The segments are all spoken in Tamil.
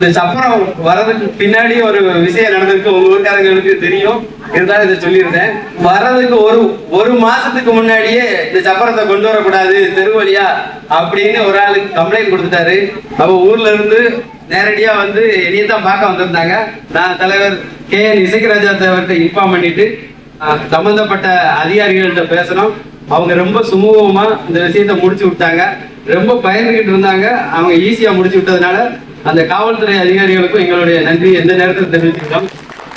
இந்த சப்பரம் வர்றதுக்கு பின்னாடி ஒரு விஷயம் நடந்திருக்கு. உங்க ஊருக்காரங்களுக்கு தெரியும். இருந்தாலும் இதை சொல்லியிருந்தேன். வர்றதுக்கு ஒரு ஒரு மாசத்துக்கு முன்னாடியே இந்த சப்பரத்தை கொண்டு வரக்கூடாது தெரு வழியா அப்படின்னு ஒரு ஆளுக்கு கம்ப்ளைண்ட் கொடுத்துட்டாரு. அப்ப ஊர்ல இருந்து நேரடியா வந்து என்னைய தான் பார்க்க வந்திருந்தாங்க. நான் தலைவர் கே என் இசைக்கராஜா தலைவர்கிட்ட இன்ஃபார்ம் பண்ணிட்டு சம்பந்தப்பட்ட அதிகாரிகள்கிட்ட பேசணும். அவங்க ரொம்ப சுமூகமா இந்த விஷயத்த முடிச்சு விட்டாங்க. ரொம்ப பயந்துகிட்டு இருந்தாங்க. அவங்க ஈஸியா முடிச்சு விட்டதுனால அந்த காவல்துறை அதிகாரிகளுக்கும் எங்களுடைய நன்றி எந்த நேரத்தில் தெரிவிச்சுக்கிறோம்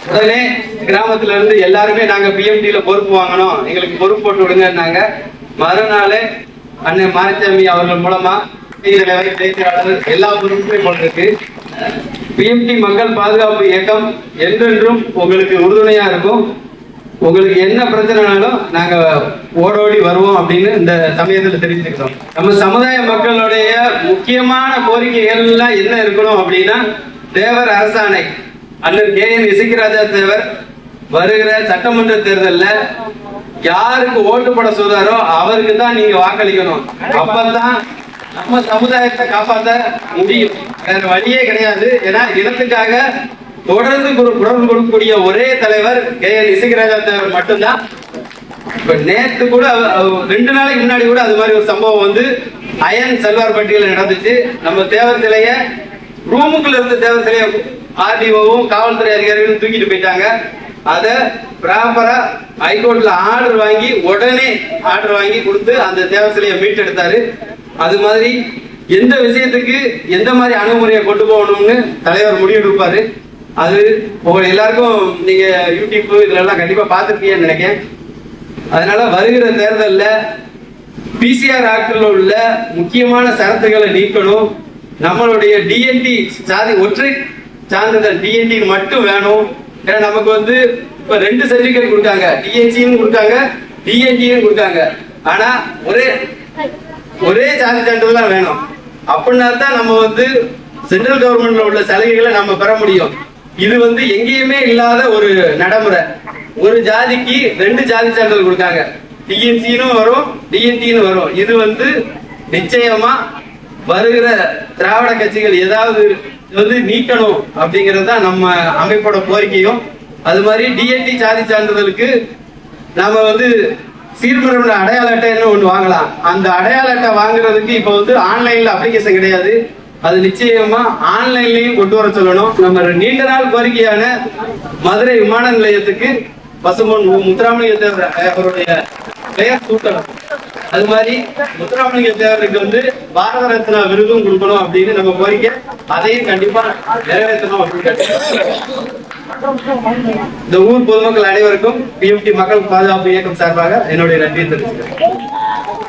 உடனே கிராமத்துல இருந்து எல்லாருமே நாங்க பிஎம்டில பொறுப்பு வாங்கணும். எங்களுக்கு பொறுப்பு போட்டு விடுங்கன்னாங்க. மறுநாள் அண்ணன் மாரிசாமி அவர்கள் மூலமா தலைவர் பேச்சாளர் எல்லா பொறுப்புமே போட்டிருக்கு. பிஎம்டி மக்கள் பாதுகாப்பு இயக்கம் என்றென்றும் உங்களுக்கு உறுதுணையா இருக்கும். உங்களுக்கு என்ன பிரச்சனைனாலும் நாங்க ஓடோடி வருவோம் அப்படின்னு இந்த சமயத்துல தெரிவிச்சுக்கிறோம் நம்ம சமுதாய மக்களுடைய முக்கியமான கோரிக்கைகள்லாம் என்ன இருக்கணும் அப்படின்னா தேவர் அரசாணை. அண்ணன் கே என் இசைக்கராஜா தேவர் வருகிற சட்டமன்ற தேர்தல்ல யாருக்கு ஓட்டு போட சொல்றாரோ அவருக்கு தான் நீங்க வாக்களிக்கணும். அப்பதான் நம்ம சமுதாயத்தை காப்பாற்ற முடியும். வேற வழியே கிடையாது. ஏன்னா இனத்துக்காக தொடர்ந்து குரல் கொடுக்கக்கூடிய ஒரே தலைவர் கே. எல். இசைக்கராஜா தேவர் மட்டும்தான். இப்ப நேத்து கூட ரெண்டு நாளைக்கு முன்னாடி கூட அது மாதிரி ஒரு சம்பவம் வந்து அயன் செல்வார் பட்டியல நடந்துச்சு. நம்ம தேவர் சிலைய ரூமுக்குள்ள இருந்த தேவர் சிலைய ஆர்டிஓவும் காவல்துறை அதிகாரிகளும் தூக்கிட்டு போயிட்டாங்க. அத ப்ராப்பரா ஹைகோர்ட்ல ஆர்டர் வாங்கி உடனே ஆர்டர் வாங்கி கொடுத்து அந்த தேவர் சிலையை மீட்டெடுத்தாரு. அது மாதிரி எந்த விஷயத்துக்கு எந்த மாதிரி அணுகுமுறையை கொண்டு போகணும்னு தலைவர் முடிவெடுப்பாரு. அது உங்க எல்லாருக்கும் நீங்க யூடியூப் இதெல்லாம் கண்டிப்பா பார்த்துருக்கீங்கன்னு நினைக்கிறேன். அதனால வருகிற தேர்தலில் பிசிஆர் ஆக்டில் உள்ள முக்கியமான சரத்துகளை நீக்கணும். நம்மளுடைய டிஎன்டி சாதி ஒற்றை சான்றிதழ் டிஎன்டி மட்டும் வேணும். ஏன்னா நமக்கு வந்து இப்ப ரெண்டு சர்டிபிகேட் கொடுக்காங்க. டிஎன்சியும் கொடுக்காங்க டிஎன்டியும் கொடுக்காங்க. ஆனா ஒரே ஒரே சாதி சான்றிதழ் தான் வேணும். அப்படின்னா தான் நம்ம வந்து சென்ட்ரல் கவர்மெண்ட்ல உள்ள சலுகைகளை நம்ம பெற முடியும். இது வந்து எங்கேயுமே இல்லாத ஒரு நடைமுறை. ஒரு ஜாதிக்கு ரெண்டு ஜாதி சான்றிதழ் கொடுக்காங்க. டிஎன்சின்னு வரும் டிஎன்டின்னு வரும். இது வந்து நிச்சயமா வருகிற திராவிட கட்சிகள் ஏதாவது வந்து நீக்கணும் அப்படிங்கிறது தான் நம்ம அமைப்போட கோரிக்கையும். அது மாதிரி டிஎன்டி ஜாதி சான்றிதழுக்கு நாம வந்து சீர்மரபுல அடையாள அட்டைன்னு ஒன்று வாங்கலாம். அந்த அடையாள அட்டை வாங்குறதுக்கு இப்போ வந்து ஆன்லைன்ல அப்ளிகேஷன் கிடையாது. அது நிச்சயமா ஆன்லைன்லயும் கொண்டு வர சொல்லணும். நம்ம நீண்ட நாள் கோரிக்கையான மதுரை விமான நிலையத்துக்கு பசுமன் முத்துராமலிங்க தேவர் அவருடைய பெயர் சூட்டணும். அது மாதிரி முத்துராமலிங்க தேவருக்கு வந்து பாரத ரத்னா விருதும் கொடுக்கணும் அப்படின்னு நம்ம கோரிக்கை. அதையும் கண்டிப்பா நிறைவேற்றணும் அப்படின்னு இந்த ஊர் பொதுமக்கள் அனைவருக்கும் பிஎம்டி மக்கள் பாதுகாப்பு இயக்கம் சார்பாக என்னுடைய நன்றியை தெரிவிச்சுக்கிறேன்.